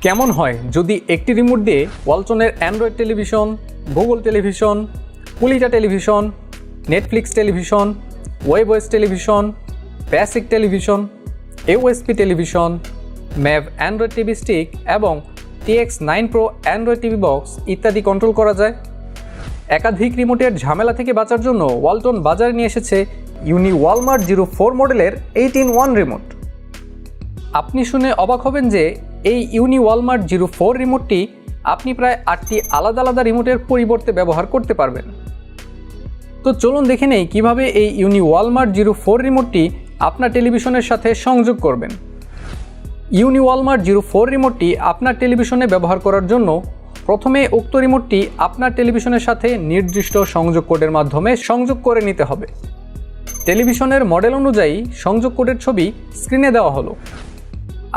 কেমন হয় যদি একটি রিমোট দিয়ে ওয়ালটনের Android television, Google television, কুলিটা television Netflix television webOS television basic television AOSP television, ম্যাভ Android TV stick এবং TX nine pro Android TV box ইত্যাদি কন্ট্রোল করা যায়। একাধিক রিমোটের ঝামেলা থেকে বাঁচার জন্য ওয়ালটন বাজারে নিয়ে এসেছে ইউনি ওয়ালমার্ট জিরো ফোর মডেলের এইট ইন ওয়ান রিমোট আপনি শুনে অবাক হবেন যে এই ইউনি ওয়ালমার্ট জিরো ফোর রিমোটটি আপনি প্রায় আটটি আলাদা আলাদা রিমোটের পরিবর্তে ব্যবহার করতে পারবেন। তো চলুন দেখে নেই কীভাবে এই ইউনি ওয়ালমার্ট জিরো ফোর রিমোটটি আপনার টেলিভিশনের সাথে সংযোগ করবেন। ইউনি ওয়ালমার্ট জিরো ফোর রিমোটটি আপনার টেলিভিশনে ব্যবহার করার জন্য প্রথমে উক্ত রিমোটটি আপনার টেলিভিশনের সাথে নির্দিষ্ট সংযোগ কোডের মাধ্যমে সংযোগ করে নিতে হবে। টেলিভিশনের মডেল অনুযায়ী সংযোগ কোডের ছবি স্ক্রিনে দেওয়া হলো।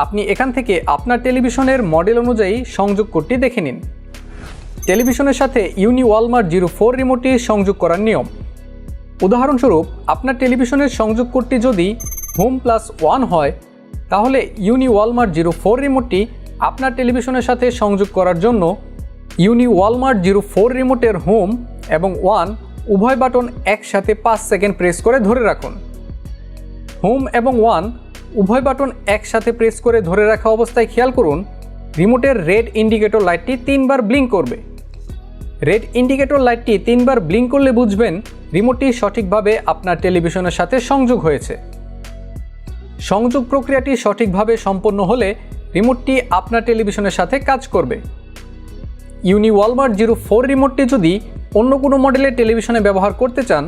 আপনি এখান থেকে আপনার টেলিভিশনের মডেল অনুযায়ী সংযোগ কোডটি দেখে নিন। টেলিভিশনের সাথে ইউনি ওয়ালমার্ট জিরো ফোর রিমোটটি সংযোগ করার নিয়ম। উদাহরণস্বরূপ, আপনার টেলিভিশনের সংযোগ কোডটি যদি হোম প্লাস ওয়ান হয়, তাহলে ইউনি ওয়ালমার্ট জিরো ফোর রিমোটটি আপনার টেলিভিশনের সাথে সংযোগ করার জন্য ইউনি ওয়ালমার্ট জিরো ফোর রিমোটের হোম এবং ওয়ান উভয় বাটন একসাথে পাঁচ সেকেন্ড প্রেস করে ধরে রাখুন। হোম এবং ওয়ান উভয় বাটন একসাথে প্রেস করে ধরে রাখা অবস্থায় খেয়াল করুন, রিমোটের রেড ইন্ডিকেটর লাইটটি তিনবার ব্লিঙ্ক করবে। রেড ইন্ডিকেটর লাইটটি তিনবার ব্লিঙ্ক করলে বুঝবেন রিমোটটি সঠিকভাবে আপনার টেলিভিশনের সাথে সংযোগ হয়েছে। সংযোগ প্রক্রিয়াটি সঠিকভাবে সম্পন্ন হলে রিমোটটি আপনার টেলিভিশনের সাথে কাজ করবে। ইউনি ওয়ালমার্ট জিরো ফোর রিমোটটি যদি অন্য কোনো মডেলের টেলিভিশনে ব্যবহার করতে চান,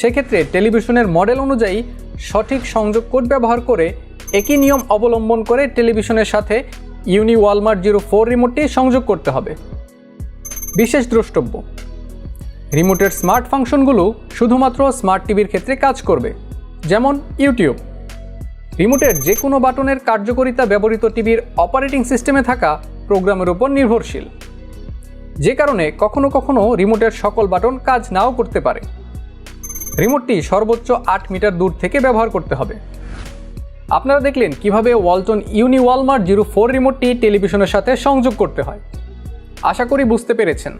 সেক্ষেত্রে টেলিভিশনের মডেল অনুযায়ী সঠিক সংযোগ কোড ব্যবহার করে একই নিয়ম অবলম্বন করে টেলিভিশনের সাথে ইউনি ওয়ালমার্ট জিরো ফোর রিমোটটি সংযোগ করতে হবে। বিশেষ দ্রষ্টব্য, রিমোটের স্মার্ট ফাংশনগুলো শুধুমাত্র স্মার্ট টিভির ক্ষেত্রে কাজ করবে, যেমন ইউটিউব। রিমোটের যে কোনো বাটনের কার্যকারিতা ব্যবহৃত টিভির অপারেটিং সিস্টেমে থাকা প্রোগ্রামের উপর নির্ভরশীল। যে কারণে কখনো কখনো রিমোটের সকল বাটন কাজ নাও করতে পারে। রিমোটটি সর্বোচ্চ আট মিটার দূর থেকে ব্যবহার করতে হবে। আপনারা দেখলেন কীভাবে Walton uni walmart zero four রিমোটটি টেলিভিশনের সাথে সংযোগ করতে হয়। আশা করি বুঝতে পেরেছেন।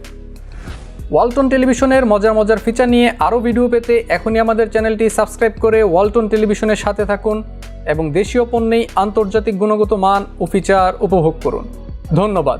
ওয়ালটন টেলিভিশনের মজার মজার ফিচার নিয়ে আরও ভিডিও পেতে এখনই আমাদের চ্যানেলটি সাবস্ক্রাইব করে ওয়ালটন টেলিভিশনের সাথে থাকুন এবং দেশীয় পণ্যেই আন্তর্জাতিক গুণগত মান ও ফিচার উপভোগ করুন। ধন্যবাদ।